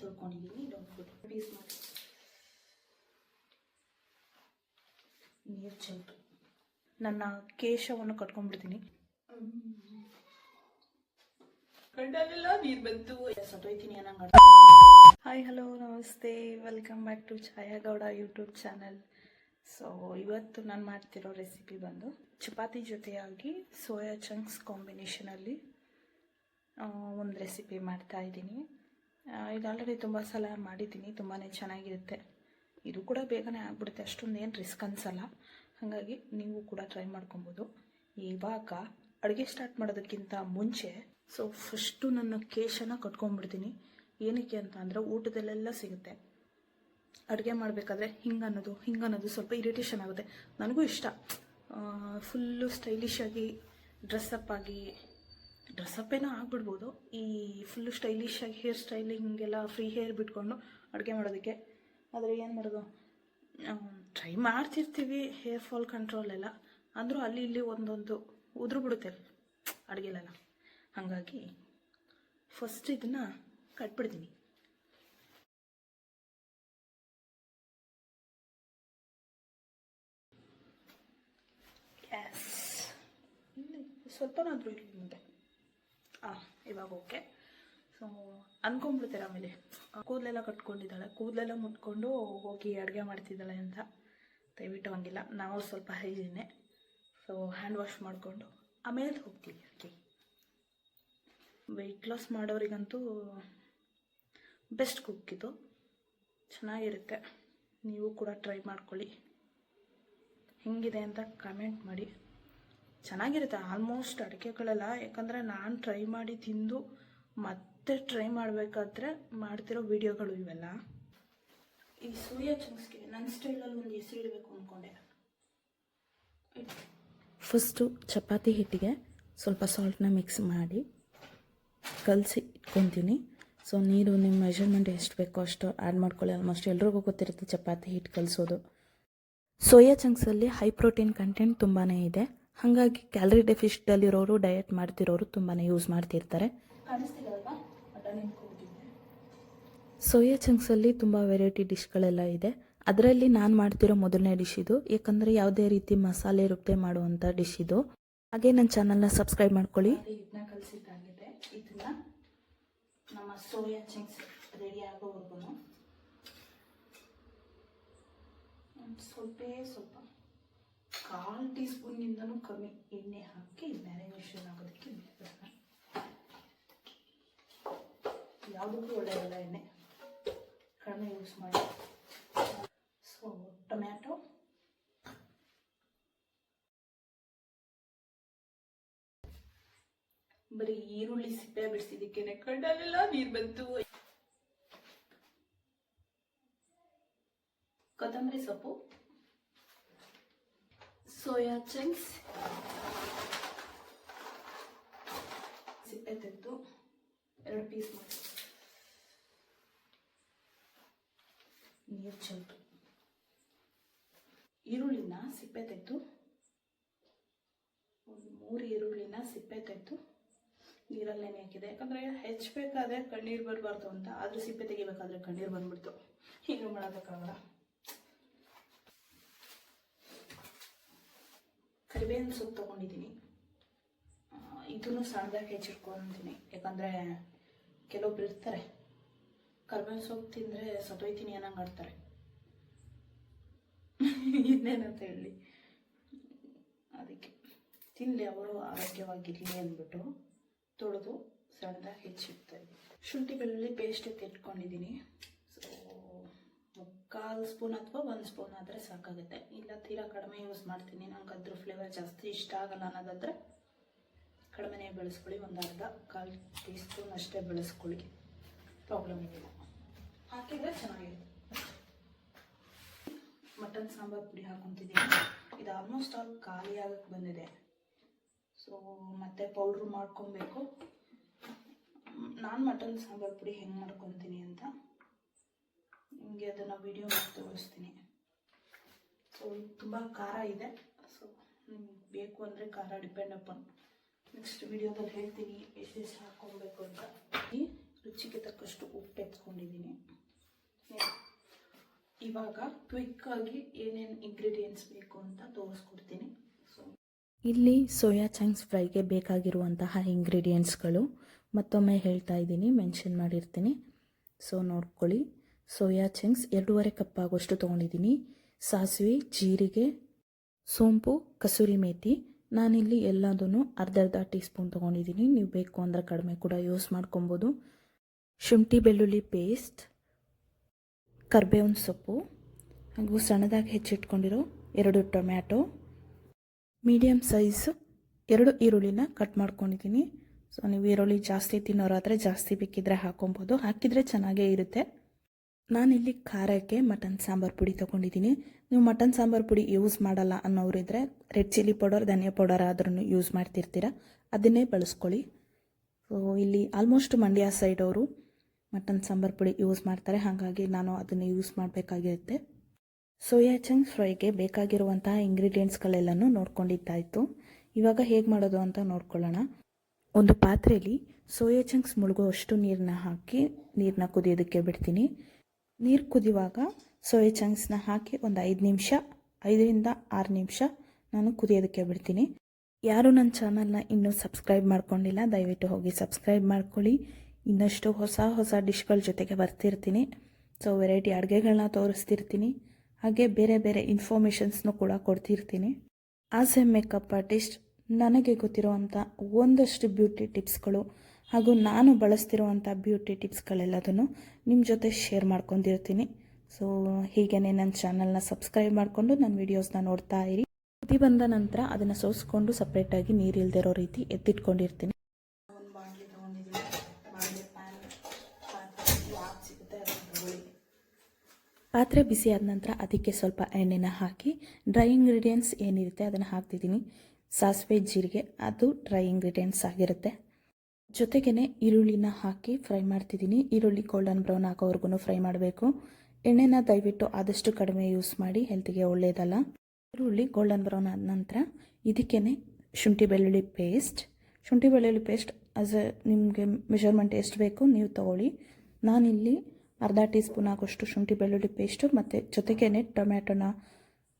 ತೊಳ್ಕೊಂಡಿದ್ದೀನಿ ಇದೊಂದು ಪೀಸ್ ಮಾಡಿ. ನೀರು ಚೆಲ್ತು. ನನ್ನ ಕೇಶವನ್ನು ಕಟ್ಕೊಂಡ್ಬಿಡ್ತೀನಿ. ಕಣ್ಣಲ್ಲೆಲ್ಲ ನೀರು ಬಂತು. ಸತ್ತೋಯ್ತೀನಿ ಅನ್ನಂಗ ಹಾಯ್ ಹಲೋ ನಮಸ್ತೆ. Welcome back to Chhaya Gowda YouTube channel so ಇವತ್ತು ನಾನು ಮಾಡ್ತಿರೋ ರೆಸಿಪಿ ಬಂದು ಚಪಾತಿ ಜೊತೆಯಾಗಿ ಸೋಯಾ ಚಂಕ್ಸ್ ಕಾಂಬಿನೇಷನಲ್ಲಿ ಒಂದು ರೆಸಿಪಿ ಮಾಡ್ತಾ ಇದ್ದೀನಿ. ಇದು ಆಲ್ರೆಡಿ ತುಂಬ ಸಲ ಮಾಡಿದ್ದೀನಿ ತುಂಬಾ ಚೆನ್ನಾಗಿರುತ್ತೆ. ಇದು ಕೂಡ ಬೇಗನೆ ಆಗ್ಬಿಡುತ್ತೆ ಅಷ್ಟೊಂದು ಏನು ರಿಸ್ಕ್ ಅನ್ಸಲ್ಲ. ಹಾಗಾಗಿ ನೀವು ಕೂಡ ಟ್ರೈ ಮಾಡ್ಕೊಬೋದು. ಇವಾಗ ಅಡುಗೆ ಸ್ಟಾರ್ಟ್ ಮಾಡೋದಕ್ಕಿಂತ ಮುಂಚೆ ಸೊ ಫಸ್ಟು ನನ್ನ ಕೇಶನ ಕಟ್ಕೊಂಡ್ಬಿಡ್ತೀನಿ. ಏನಕ್ಕೆ ಅಂತ ಅಂದರೆ ಊಟದಲ್ಲೆಲ್ಲ ಸಿಗುತ್ತೆ. ಅಡುಗೆ ಮಾಡಬೇಕಾದ್ರೆ ಹಿಂಗೆ ಅನ್ನೋದು ಹಿಂಗೆ ಅನ್ನೋದು ಸ್ವಲ್ಪ ಇರಿಟೇಷನ್ ಆಗುತ್ತೆ. ನನಗೂ ಇಷ್ಟ. ಫುಲ್ಲು ಸ್ಟೈಲಿಶ್ ಆಗಿ ಆಗಿ ಡ್ರೆಸ್ಅಪ್ ಏನೋ ಆಗ್ಬಿಡ್ಬೋದು. ಈ ಫುಲ್ ಸ್ಟೈಲಿಶ್ ಆಗಿ ಹೇರ್ ಸ್ಟೈಲಿಂಗ್ ಎಲ್ಲ ಫ್ರೀ ಹೇರ್ ಬಿಟ್ಕೊಂಡು ಅಡುಗೆ ಮಾಡೋದಕ್ಕೆ. ಆದರೆ ಏನು ಮಾಡೋದು? ಟ್ರೈ ಮಾಡ್ತಿರ್ತೀವಿ ಹೇರ್ ಫಾಲ್ ಕಂಟ್ರೋಲ್ ಎಲ್ಲ. ಅಂದರೂ ಅಲ್ಲಿ ಇಲ್ಲಿ ಒಂದೊಂದು ಉದುರು ಬಿಡುತ್ತೆ ಅಡುಗೆಲೆಲ್ಲ. ಹಾಗಾಗಿ ಫಸ್ಟ್ ಇದನ್ನು ಕಟ್ಬಿಡ್ತೀನಿ ಎಸ್ ಇಲ್ಲಿ ಸ್ವಲ್ಪನಾದರೂ ಇಲ್ಲಿ ಮುಂದೆ ಇವಾಗ ಓಕೆ. ಸೊ ಅಂದ್ಕೊಂಡ್ಬಿಡ್ತೀರ ಆಮೇಲೆ. ಕೂದಲೆಲ್ಲ ಕಟ್ಕೊಂಡಿದ್ದಾಳೆ. ಕೂದಲೆಲ್ಲ ಮುಟ್ಕೊಂಡು ಹೋಗಿ ಅಡುಗೆ ಮಾಡ್ತಿದ್ದಾಳೆ ಅಂತ ದಯವಿಟ್ಟು ಹಂಗಿಲ್ಲ. ನಾವು ಸ್ವಲ್ಪ ಹೈಜಿನೇ. ಸೊ ಹ್ಯಾಂಡ್ ವಾಶ್ ಮಾಡಿಕೊಂಡು ಆಮೇಲೆ ಹೋಗ್ತೀವಿ. ಓಕೆ. ವೆಯ್ಟ್ ಲಾಸ್ ಮಾಡೋರಿಗಂತೂ ಬೆಸ್ಟ್ ಕುಕ್ ಇದು. ಚೆನ್ನಾಗಿರುತ್ತೆ. ನೀವು ಕೂಡ ಟ್ರೈ ಮಾಡ್ಕೊಳ್ಳಿ. ಹೆಂಗಿದೆ ಅಂತ ಕಮೆಂಟ್ ಮಾಡಿ. ಚೆನ್ನಾಗಿರುತ್ತೆ ಆಲ್ಮೋಸ್ಟ್ ಅಡಿಕೆಗಳೆಲ್ಲ. ಯಾಕಂದರೆ ನಾನು ಟ್ರೈ ಮಾಡಿ ತಿಂದು ಮತ್ತೆ ಟ್ರೈ ಮಾಡಬೇಕಾದ್ರೆ ಮಾಡ್ತಿರೋ ವಿಡಿಯೋಗಳು ಇವೆಲ್ಲ. ಈ ಸೋಯಾ ಚಂಗ್ಸ್ಗೆ ನನ್ನ ಸ್ಟೈಲಲ್ಲಿ ಒಂದು ಹೆಸರು ಇಡಬೇಕು ಅಂದ್ಕೊಂಡೆ ಫಸ್ಟು ಚಪಾತಿ ಹಿಟ್ಟಿಗೆ ಸ್ವಲ್ಪ ಸಾಲ್ಟ್ನ ಮಿಕ್ಸ್ ಮಾಡಿ ಕಲಸಿ ಇಟ್ಕೊತೀನಿ. ಸೊ ನೀರು ನಿಮ್ಮ ಮೆಷರ್ಮೆಂಟ್ ಎಷ್ಟು ಬೇಕೋ ಅಷ್ಟು ಆ್ಯಡ್ ಮಾಡ್ಕೊಳ್ಳಿ. ಆಲ್ಮೋಸ್ಟ್ ಎಲ್ರಿಗೂ ಗೊತ್ತಿರುತ್ತೆ ಚಪಾತಿ ಹಿಟ್ಟು ಕಲಿಸೋದು. ಸೋಯಾ ಚಂಕ್ಸಲ್ಲಿ ಹೈ ಪ್ರೋಟೀನ್ ಕಂಟೆಂಟ್ ತುಂಬಾ ಇದೆ. ಹಾಗಾಗಿ ಕ್ಯಾಲರಿ ಡೆಫಿಷಿಟಲ್ಲಿರೋರು ಡಯಟ್ ಮಾಡ್ತಿರೋರು ತುಂಬಾ ಯೂಸ್ ಮಾಡ್ತಿರ್ತಾರೆ. ಸೋಯಾ ಚಂಕ್ಸಲ್ಲಿ ತುಂಬ ವೆರೈಟಿ ಡಿಶ್ಗಳೆಲ್ಲ ಇದೆ. ಅದರಲ್ಲಿ ನಾನು ಮಾಡ್ತಿರೋ ಮೊದಲನೇ ಡಿಶ್ ಇದು. ಯಾಕಂದರೆ ಯಾವುದೇ ರೀತಿ ಮಸಾಲೆ ರುಬ್ಬೆ ಮಾಡುವಂಥ ಡಿಶ್ ಇದು. ಹಾಗೆ ನನ್ನ ಚಾನಲ್ನ ಸಬ್ಸ್ಕ್ರೈಬ್ ಮಾಡ್ಕೊಳ್ಳಿ. ಇದನ್ನ ಕಲಿಸಿದ್ದಾಗಿದೆ. ಇದನ್ನ ನಮ್ಮ ಸೋಯಾ ಚಂಕ್ಸ್ ರೆಡಿ ಆಗೋವರೆಗೂ ಸ್ವಲ್ಪ ಸ್ವಲ್ಪ ಕಾಲು ಟೀ ಸ್ಪೂನ್ನಿಂದನೂ ಕಮ್ಮಿ. ಎಣ್ಣೆ ಹಾಕಿ ಮ್ಯಾರಿನೇಷನ್ ಆಗೋದಕ್ಕೆ ಬಿಟ್ಬಿಡೋಣ ಯಾವುದಕ್ಕೂ ಒಳ್ಳೆಯದಲ್ಲ ಎಣ್ಣೆ. ಕಡಿಮೆ ಯೂಸ್ ಮಾಡಿ. So tomato. ಬರೀ ಈರುಳ್ಳಿ ಸಿಪ್ಪೆ ಬಿಡಿಸಿದ್ದಕ್ಕೆ ಕಣ್ಣಲ್ಲೆಲ್ಲ ನೀರು ಬಂತು. ಕೊತ್ತಂಬರಿ ಸೊಪ್ಪು. ಸೋಯಾ ಚಂಕ್ಸ್ ಸಿಪ್ಪೆ ತೆಗೆದು ಎರಡು ಪೀಸ್ ಮಾಡಿ. ನೀರು ಚೆಲ್ತು. ಈರುಳ್ಳಿನ ಸಿಪ್ಪೆ ತೆಗೆದು, ಒಂದು ಮೂರು ಈರುಳ್ಳಿನ ಸಿಪ್ಪೆ ತೆಗೆದು ನೀರಲ್ಲಿ ನೆನೆ ಹಾಕಿದೆ. ಯಾಕಂದರೆ ಹೆಚ್ಚಬೇಕಾದ್ರೆ ಕಣ್ಣೀರು ಬರಬಾರ್ದು ಅಂತ, ಆದರೂ ಸಿಪ್ಪೆ ತೆಗಿಬೇಕಾದ್ರೆ ಕಣ್ಣೀರು ಬಂದ್ಬಿಡ್ತು. ಏನು ಮಾಡೋದಕ್ಕಾಗಲ್ಲ. ಕರಿಬೇವಿನ ಸೊಪ್ಪು ತೊಗೊಂಡಿದ್ದೀನಿ. ಇದನ್ನು ಸಣ್ಣದಾಗಿ ಹೆಚ್ಚಿಟ್ಕೊತೀನಿ ಯಾಕಂದರೆ ಕೆಲವೊಬ್ರು ಇರ್ತಾರೆ. ಕರಿಬೇವಿನ ಸೊಪ್ಪು ತಿಂದರೆ ಸತ್ತೋಯ್ತೀನಿ ಅನ್ನಂಗೆ ಆಡ್ತಾರೆ. ಇನ್ನೇನಂತ ಹೇಳಿ. ಅದಕ್ಕೆ ತಿನ್ನಲಿ ಅವರು ಆರೋಗ್ಯವಾಗಿರಲಿ ಅಂದ್ಬಿಟ್ಟು ತೊಳೆದು ಸಣ್ಣದಾಗಿ ಹೆಚ್ಚಿಡ್ತಾ ಇದ್ದೀನಿ. ಶುಂಠಿ ಬೆಳ್ಳುಳ್ಳಿ ಪೇಸ್ಟ್ ಎತ್ತಿಟ್ಕೊಂಡಿದ್ದೀನಿ ಮುಕ್ಕಾಲು ಸ್ಪೂನ್ ಅಥವಾ ಒಂದು ಸ್ಪೂನ್ ಆದರೆ ಸಾಕಾಗುತ್ತೆ. ಇಲ್ಲ, ತೀರಾ ಕಡಿಮೆ ಯೂಸ್ ಮಾಡ್ತೀನಿ. ನಂಗೆ ಅದ್ರ ಫ್ಲೇವರ್ ಜಾಸ್ತಿ ಇಷ್ಟ ಆಗಲ್ಲ ಅನ್ನೋದಾದರೆ ಕಡಿಮೆನೇ ಬೆಳೆಸ್ಕೊಳ್ಳಿ. ಒಂದು ಅರ್ಧ ಕಾಲು ಟೀ ಸ್ಪೂನ್ ಅಷ್ಟೇ ಬೆಳೆಸ್ಕೊಳ್ಳಿ. ಪ್ರಾಬ್ಲಮ್ ಏನಿಲ್ಲ. ಹಾಕಿದ್ರೆ ಚೆನ್ನಾಗಿರುತ್ತೆ. ಮಟನ್ ಸಾಂಬಾರು ಪುಡಿ ಹಾಕೊತಿದ್ದೀನಿ. ಇದು ಆಲ್ಮೋಸ್ಟ್ ಆಲ್ ಖಾಲಿ ಆಗಕ್ಕೆ ಬಂದಿದೆ. ಸೊ ಮತ್ತೆ ಪೌಡ್ರ್ ಮಾಡ್ಕೊಬೇಕು. ನಾನು ಮಟನ್ ಸಾಂಬಾರು ಪುಡಿ ಹೆಂಗೆ ಮಾಡ್ಕೊತೀನಿ ಅಂತ. ನಿಮಗೆ ಅದನ್ನು ವಿಡಿಯೋ ಮಾಡಿ ತೋರಿಸ್ತೀನಿ. ಸೊ ತುಂಬ ಖಾರ ಇದೆ. ಸೊ ನಿಮ್ಗೆ ಬೇಕು ಅಂದರೆ ಖಾರ ಡಿಪೆಂಡ್ ಅಪಾನ್ ನೆಕ್ಸ್ಟ್ ವಿಡಿಯೋದಲ್ಲಿ ಹೇಳ್ತೀನಿ ಎಷ್ಟೆಷ್ಟು ಹಾಕ್ಕೊಬೇಕು ಅಂತ. ಈ ರುಚಿಗೆ ತಕ್ಕಷ್ಟು ಉಪ್ಪು ಎತ್ಕೊಂಡಿದ್ದೀನಿ. ಇವಾಗ ಕ್ವಿಕ್ಕಾಗಿ ಏನೇನು ಇಂಗ್ರೀಡಿಯೆಂಟ್ಸ್ ಬೇಕು ಅಂತ ತೋರಿಸ್ಕೊಡ್ತೀನಿ. ಇಲ್ಲಿ ಸೋಯಾ ಚಂಕ್ಸ್ ಫ್ರೈಗೆ ಬೇಕಾಗಿರುವಂತಹ ಇಂಗ್ರೀಡಿಯೆಂಟ್ಸ್ಗಳು ಮತ್ತೊಮ್ಮೆ ಹೇಳ್ತಾ ಇದ್ದೀನಿ ಮೆನ್ಷನ್ ಮಾಡಿರ್ತೀನಿ. ಸೊ ನೋಡ್ಕೊಳ್ಳಿ. ಸೋಯಾ ಚಿಂಗ್ಸ್ ಎರಡೂವರೆ ಕಪ್ ಆಗೋಷ್ಟು ತೊಗೊಂಡಿದ್ದೀನಿ. ಸಾಸಿವೆ, ಜೀರಿಗೆ, ಸೋಂಪು, ಕಸೂರಿ ಮೇಥಿ ನಾನಿಲ್ಲಿ ಎಲ್ಲದೂ ಅರ್ಧ ಅರ್ಧ ಟೀ ಸ್ಪೂನ್ ತೊಗೊಂಡಿದ್ದೀನಿ. ನೀವು ಬೇಕು ಅಂದರೆ ಕಡಿಮೆ ಕೂಡ ಯೂಸ್ ಮಾಡ್ಕೊಬೋದು. ಶುಂಠಿ, ಬೆಳ್ಳುಳ್ಳಿ ಪೇಸ್ಟ್, ಕರ್ಬೇವಿನ ಸೊಪ್ಪು. ಹಾಗೂ ಸಣ್ಣದಾಗಿ ಹೆಚ್ಚಿಟ್ಕೊಂಡಿರೋ ಎರಡು ಟೊಮ್ಯಾಟೊ. ಮೀಡಿಯಮ್ ಸೈಜ್ ಎರಡು ಈರುಳ್ಳಿನ ಕಟ್ ಮಾಡ್ಕೊಂಡಿದ್ದೀನಿ. ಸೊ, ನೀವು ಈರುಳ್ಳಿ ಜಾಸ್ತಿ ತಿನ್ನೋರಾದರೆ ಜಾಸ್ತಿ ಬೇಕಿದ್ರೆ ಹಾಕೊಬೋದು. ಹಾಕಿದರೆ ಚೆನ್ನಾಗೇ ಇರುತ್ತೆ. ನಾನಿಲ್ಲಿ ಖಾರಕ್ಕೆ ಮಟನ್ ಸಾಂಬಾರು ಪುಡಿ ತೊಗೊಂಡಿದ್ದೀನಿ. ನೀವು ಮಟನ್ ಸಾಂಬಾರು ಪುಡಿ ಯೂಸ್ ಮಾಡಲ್ಲ ಅನ್ನೋರಿದ್ರೆ red chilli powder, dhaniya powder ಆದ್ರೂ ಯೂಸ್ ಮಾಡ್ತಿರ್ತೀರ. ಅದನ್ನೇ ಬಳಸ್ಕೊಳ್ಳಿ. ಸೊ ಇಲ್ಲಿ ಆಲ್ಮೋಸ್ಟ್ ಮಂಡ್ಯ ಸೈಡ್ ಅವರು ಮಟನ್ ಸಾಂಬಾರು ಪುಡಿ ಯೂಸ್ ಮಾಡ್ತಾರೆ. ಹಾಗಾಗಿ ನಾನು ಅದನ್ನು ಯೂಸ್ ಮಾಡಬೇಕಾಗಿರುತ್ತೆ. ಸೋಯಾ ಚಂಕ್ಸ್ ಫ್ರೈಗೆ ಬೇಕಾಗಿರುವಂತಹ ಇಂಗ್ರೀಡಿಯೆಂಟ್ಸ್ಗಳೆಲ್ಲನೂ ನೋಡ್ಕೊಂಡಿದ್ದಾಯಿತು. ಇವಾಗ ಹೇಗೆ ಮಾಡೋದು ಅಂತ ನೋಡ್ಕೊಳ್ಳೋಣ. ಒಂದು ಪಾತ್ರೆಯಲ್ಲಿ ಸೋಯಾ ಚಂಕ್ಸ್ ಮುಳುಗುವಷ್ಟು ನೀರನ್ನ ಹಾಕಿ ನೀರನ್ನ ಕುದಿಯೋದಕ್ಕೆ ಬಿಡ್ತೀನಿ. ನೀರು ಕುದಿಯುವಾಗ ಸೋಯಾ ಚಂಕ್ಸ್ನ ಹಾಕಿ ಒಂದು ಐದು ನಿಮಿಷ, ಐದರಿಂದ ಆರು ನಿಮಿಷ ನಾನು ಕುದಿಯೋದಕ್ಕೆ ಬಿಡ್ತೀನಿ. ಯಾರು ನನ್ನ ಚಾನಲ್ನ ಇನ್ನೂ ಸಬ್ಸ್ಕ್ರೈಬ್ ಮಾಡ್ಕೊಂಡಿಲ್ಲ, ದಯವಿಟ್ಟು ಹೋಗಿ ಸಬ್ಸ್ಕ್ರೈಬ್ ಮಾಡ್ಕೊಳ್ಳಿ. ಇನ್ನಷ್ಟು ಹೊಸ ಹೊಸ ಡಿಶ್ಗಳ ಜೊತೆಗೆ ಬರ್ತಿರ್ತೀನಿ. ಸೊ ವೆರೈಟಿ ಅಡುಗೆಗಳನ್ನ ತೋರಿಸ್ತಿರ್ತೀನಿ. ಹಾಗೆ ಬೇರೆ ಬೇರೆ ಇನ್ಫಾರ್ಮೇಷನ್ಸ್ನೂ ಕೂಡ ಕೊಡ್ತಿರ್ತೀನಿ. ಆಸ್ ಎ ಮೇಕಪ್ ಆರ್ಟಿಸ್ಟ್ ನನಗೆ ಗೊತ್ತಿರುವಂಥ ಒಂದಷ್ಟು ಬ್ಯೂಟಿ ಟಿಪ್ಸ್ಗಳು ಹಾಗೂ ನಾನು ಬಳಸ್ತಿರುವಂಥ ಬ್ಯೂಟಿ ಟಿಪ್ಸ್ಗಳೆಲ್ಲದನ್ನು ನಿಮ್ಮ ಜೊತೆ ಶೇರ್ ಮಾಡ್ಕೊಂಡಿರ್ತೀನಿ. ಸೊ ಹೀಗೇ ನನ್ನ ಚಾನಲ್ನ ಸಬ್ಸ್ಕ್ರೈಬ್ ಮಾಡಿಕೊಂಡು ನನ್ನ ವೀಡಿಯೋಸ್ನ ನೋಡ್ತಾ ಇರಿ. ಕುದಿ ಬಂದ ನಂತರ ಅದನ್ನು ಸೋಸ್ಕೊಂಡು ಸಪ್ರೇಟಾಗಿ ನೀರಿಲ್ದಿರೋ ರೀತಿ ಎತ್ತಿಟ್ಕೊಂಡಿರ್ತೀನಿ. ಪಾತ್ರೆ ಬಿಸಿ ಆದ ನಂತರ ಅದಕ್ಕೆ ಸ್ವಲ್ಪ ಎಣ್ಣೆನ ಹಾಕಿ ಡ್ರೈ ಇಂಗ್ರೀಡಿಯೆಂಟ್ಸ್ ಏನಿರುತ್ತೆ ಅದನ್ನು ಹಾಕ್ತಿದ್ದೀನಿ. ಸಾಸಿವೆ, ಜೀರಿಗೆ, ಅದು ಡ್ರೈ ಇಂಗ್ರೀಡಿಯೆಂಟ್ಸ್ ಆಗಿರುತ್ತೆ. ಜೊತೆಗೇ ಈರುಳ್ಳಿನ ಹಾಕಿ ಫ್ರೈ ಮಾಡ್ತಿದ್ದೀನಿ. ಈರುಳ್ಳಿ ಗೋಲ್ಡನ್ ಬ್ರೌನ್ ಆಗೋವರೆಗೂ ಫ್ರೈ ಮಾಡಬೇಕು. ಎಣ್ಣೆನ ದಯವಿಟ್ಟು ಆದಷ್ಟು ಕಡಿಮೆ ಯೂಸ್ ಮಾಡಿ ಹೆಲ್ತಿಗೆ ಒಳ್ಳೆಯದಲ್ಲ ಈರುಳ್ಳಿ ಗೋಲ್ಡನ್ ಬ್ರೌನ್ ಆದ ನಂತರ ಇದಕ್ಕೇ ಶುಂಠಿ ಬೆಳ್ಳುಳ್ಳಿ ಪೇಸ್ಟ್ ಶುಂಠಿ ಬೆಳ್ಳುಳ್ಳಿ ಪೇಸ್ಟ್ ಆಸ್ ನಿಮಗೆ ಮೆಷರ್ಮೆಂಟ್ ಎಷ್ಟು ಬೇಕು ನೀವು ತಗೊಳ್ಳಿ. ನಾನಿಲ್ಲಿ ಅರ್ಧ ಟೀ ಸ್ಪೂನ್ ಆಗೋಷ್ಟು ಶುಂಠಿ ಬೆಳ್ಳುಳ್ಳಿ ಪೇಸ್ಟು ಮತ್ತು ಜೊತೆಗೇ ಟೊಮ್ಯಾಟೊನ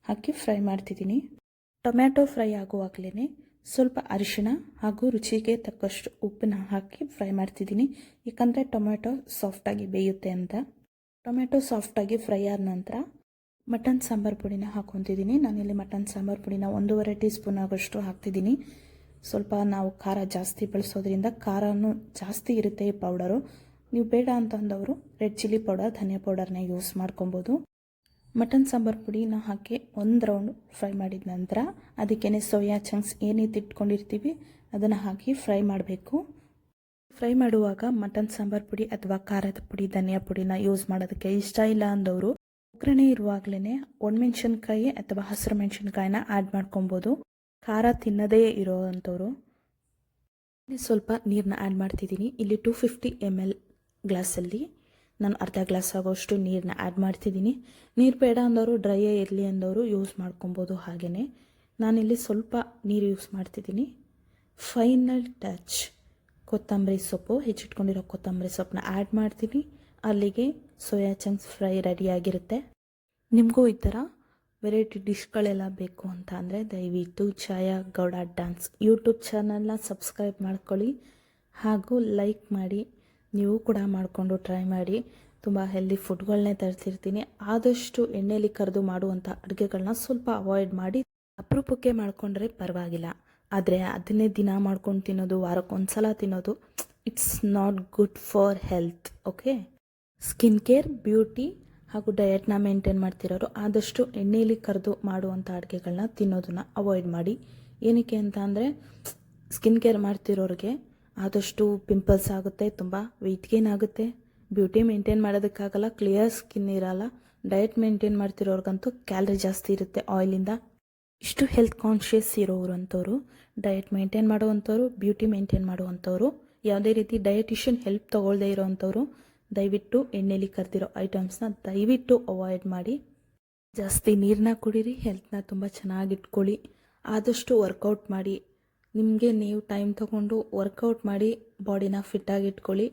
ಹಾಕಿ ಫ್ರೈ ಮಾಡ್ತಿದ್ದೀನಿ. ಟೊಮ್ಯಾಟೊ ಫ್ರೈ ಆಗುವಾಗಲೇ ಸ್ವಲ್ಪ ಅರಿಶಿಣ ಹಾಗೂ ರುಚಿಗೆ ತಕ್ಕಷ್ಟು ಉಪ್ಪನ್ನ ಹಾಕಿ ಫ್ರೈ ಮಾಡ್ತಿದ್ದೀನಿ. ಯಾಕಂದರೆ ಟೊಮ್ಯಾಟೊ ಸಾಫ್ಟಾಗಿ ಬೇಯುತ್ತೆ ಅಂತ. ಟೊಮ್ಯಾಟೊ ಸಾಫ್ಟಾಗಿ ಫ್ರೈ ಆದ ನಂತರ ಮಟನ್ ಸಾಂಬಾರು ಪುಡಿನ ಹಾಕ್ಕೊತಿದ್ದೀನಿ. ನಾನಿಲ್ಲಿ ಮಟನ್ ಸಾಂಬಾರು ಪುಡಿನ ಒಂದೂವರೆ ಟೀ ಸ್ಪೂನ್ ಆಗೋಷ್ಟು ಹಾಕ್ತಿದ್ದೀನಿ. ಸ್ವಲ್ಪ ನಾವು ಖಾರ ಜಾಸ್ತಿ ಬಳಸೋದ್ರಿಂದ ಖಾರನೂ ಜಾಸ್ತಿ ಇರುತ್ತೆ ಈ ಪೌಡರು. ನೀವು ಬೇಡ ಅಂತಂದವರು ರೆಡ್ ಚಿಲ್ಲಿ ಪೌಡರ್, ಧನಿಯಾ ಪೌಡರ್ನ ಯೂಸ್ ಮಾಡ್ಕೊಬೋದು. ಮಟನ್ ಸಾಂಬಾರು ಪುಡಿನ ಹಾಕಿ ಒಂದು ರೌಂಡ್ ಫ್ರೈ ಮಾಡಿದ ನಂತರ ಅದಕ್ಕೇ ಸೋಯಾ ಚಂಕ್ಸ್ ಏನೇತಿ ಇಟ್ಕೊಂಡಿರ್ತೀವಿ, ಅದನ್ನು ಹಾಕಿ ಫ್ರೈ ಮಾಡಬೇಕು. ಫ್ರೈ ಮಾಡುವಾಗ ಮಟನ್ ಸಾಂಬಾರು ಪುಡಿ ಅಥವಾ ಖಾರದ ಪುಡಿ, ಧನಿಯಾ ಪುಡಿನ ಯೂಸ್ ಮಾಡೋದಕ್ಕೆ ಇಷ್ಟ ಇಲ್ಲ ಅಂದವರು, ಒಗ್ಗರಣೆ ಇರುವಾಗಲೇ ಒಣಮೆಣ್ಸಿನ್ಕಾಯಿ ಅಥವಾ ಹಸಿರು ಮೆಣಸಿನ್ಕಾಯಿನ ಆ್ಯಡ್ ಮಾಡ್ಕೊಬೋದು. ಖಾರ ತಿನ್ನದೇ ಇರೋ ಅಂಥವ್ರು ಸ್ವಲ್ಪ ನೀರನ್ನ ಆ್ಯಡ್ ಮಾಡ್ತಿದ್ದೀನಿ. ಇಲ್ಲಿ ಟೂ ಫಿಫ್ಟಿ ಎಂ ಎಲ್ ಗ್ಲಾಸಲ್ಲಿ ನಾನು ಅರ್ಧ ಗ್ಲಾಸ್ ಆಗೋಷ್ಟು ನೀರನ್ನ ಆ್ಯಡ್ ಮಾಡ್ತಿದ್ದೀನಿ. ನೀರು ಬೇಡ ಅಂದವರು ಡ್ರೈಯೇ ಇರಲಿ ಅಂದವರು ಯೂಸ್ ಮಾಡ್ಕೊಬೋದು ಹಾಗೆಯೇ ನಾನಿಲ್ಲಿ ಸ್ವಲ್ಪ ನೀರು ಯೂಸ್ ಮಾಡ್ತಿದ್ದೀನಿ. ಫೈನಲ್ ಟಚ್ ಕೊತ್ತಂಬರಿ ಸೊಪ್ಪು, ಹೆಚ್ಚಿಟ್ಕೊಂಡಿರೋ ಕೊತ್ತಂಬರಿ ಸೊಪ್ಪನ್ನ ಆ್ಯಡ್ ಮಾಡ್ತೀನಿ. ಅಲ್ಲಿಗೆ ಸೋಯಾ ಚಂಕ್ಸ್ ಫ್ರೈ ರೆಡಿಯಾಗಿರುತ್ತೆ ನಿಮಗೂ ಈ ಥರ ವೆರೈಟಿ ಡಿಶ್ಗಳೆಲ್ಲ ಬೇಕು ಅಂತ ಅಂದರೆ ದಯವಿಟ್ಟು ಛಾಯಾ ಗೌಡ ಡ್ಯಾನ್ಸ್ ಯೂಟ್ಯೂಬ್ ಚಾನಲ್ನ ಸಬ್ಸ್ಕ್ರೈಬ್ ಮಾಡ್ಕೊಳ್ಳಿ. ಹಾಗೂ ಲೈಕ್ ಮಾಡಿ. ನೀವು ಕೂಡ ಮಾಡಿಕೊಂಡು ಟ್ರೈ ಮಾಡಿ. ತುಂಬ ಹೆಲ್ದಿ ಫುಡ್ಗಳನ್ನೇ ತರಿಸಿರ್ತೀನಿ. ಆದಷ್ಟು ಎಣ್ಣೆಲಿ ಕರೆದು ಮಾಡುವಂಥ ಅಡುಗೆಗಳನ್ನ ಸ್ವಲ್ಪ ಅವಾಯ್ಡ್ ಮಾಡಿ ಅಪರೂಪಕ್ಕೆ ಮಾಡಿಕೊಂಡ್ರೆ ಪರವಾಗಿಲ್ಲ. ಆದರೆ ಅದನ್ನೇ ದಿನ ಮಾಡ್ಕೊಂಡು ತಿನ್ನೋದು ವಾರಕ್ಕೊಂದು ಸಲ ತಿನ್ನೋದು it's not good for health okay skin care beauty ಹಾಗೂ ಡಯಟ್ನ ಮೇಂಟೈನ್ ಮಾಡ್ತಿರೋರು ಆದಷ್ಟು ಎಣ್ಣೆಯಲ್ಲಿ ಕರೆದು ಮಾಡುವಂಥ ಅಡುಗೆಗಳನ್ನ ತಿನ್ನೋದನ್ನ ಅವಾಯ್ಡ್ ಮಾಡಿ. ಏನಕ್ಕೆ ಅಂತ ಅಂದರೆ ಸ್ಕಿನ್ ಕೇರ್ ಮಾಡ್ತಿರೋರಿಗೆ ಆದಷ್ಟು ಪಿಂಪಲ್ಸ್ ಆಗುತ್ತೆ, ತುಂಬ ವೆಯ್ಟ್ ಗೇನ್ ಆಗುತ್ತೆ. ಬ್ಯೂಟಿ ಮೇಂಟೈನ್ ಮಾಡೋದಕ್ಕಾಗಲ್ಲ ಕ್ಲಿಯರ್ ಸ್ಕಿನ್ ಇರಲ್ಲ. ಡಯಟ್ ಮೇಂಟೈನ್ ಮಾಡ್ತಿರೋರ್ಗಂತೂ ಕ್ಯಾಲರಿ ಜಾಸ್ತಿ ಇರುತ್ತೆ ಆಯಿಲಿಂದ ಇಷ್ಟು ಹೆಲ್ತ್ ಕಾನ್ಷಿಯಸ್ ಇರೋರು ಅಂಥವ್ರು ಡಯಟ್ ಮೇಂಟೈನ್ ಮಾಡುವಂಥವ್ರು ಬ್ಯೂಟಿ ಮೇಂಟೈನ್ ಮಾಡುವಂಥವ್ರು, ಯಾವುದೇ ರೀತಿ ಡಯಟಿಷಿಯನ್ ಹೆಲ್ಪ್ ತೊಗೊಳ್ದೆ ಇರೋವಂಥವ್ರು ದಯವಿಟ್ಟು ಎಣ್ಣೆಲಿ ಕರೆದಿರೋ ಐಟಮ್ಸ್ನ ದಯವಿಟ್ಟು ಅವಾಯ್ಡ್ ಮಾಡಿ. ಜಾಸ್ತಿ ನೀರನ್ನ ಕುಡೀರಿ ಹೆಲ್ತ್ನ ತುಂಬ ಚೆನ್ನಾಗಿಟ್ಕೊಳ್ಳಿ ಆದಷ್ಟು ವರ್ಕೌಟ್ ಮಾಡಿ. ನಿಮಗೆ ನೀವು ಟೈಮ್ ತಗೊಂಡು ವರ್ಕೌಟ್ ಮಾಡಿ ಬಾಡಿನ ಫಿಟ್ಟಾಗಿ ಇಟ್ಕೊಳ್ಳಿ.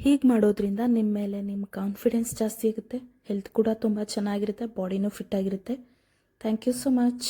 ಹೀಗೆ ಮಾಡೋದ್ರಿಂದ ನಿಮ್ಮ ಮೇಲೆ ನಿಮ್ಮ ಕಾನ್ಫಿಡೆನ್ಸ್ ಜಾಸ್ತಿ ಆಗುತ್ತೆ ಹೆಲ್ತ್ ಕೂಡ ತುಂಬ ಚೆನ್ನಾಗಿರುತ್ತೆ ಬಾಡಿನೂ ಫಿಟ್ ಆಗಿರುತ್ತೆ. Thank you so much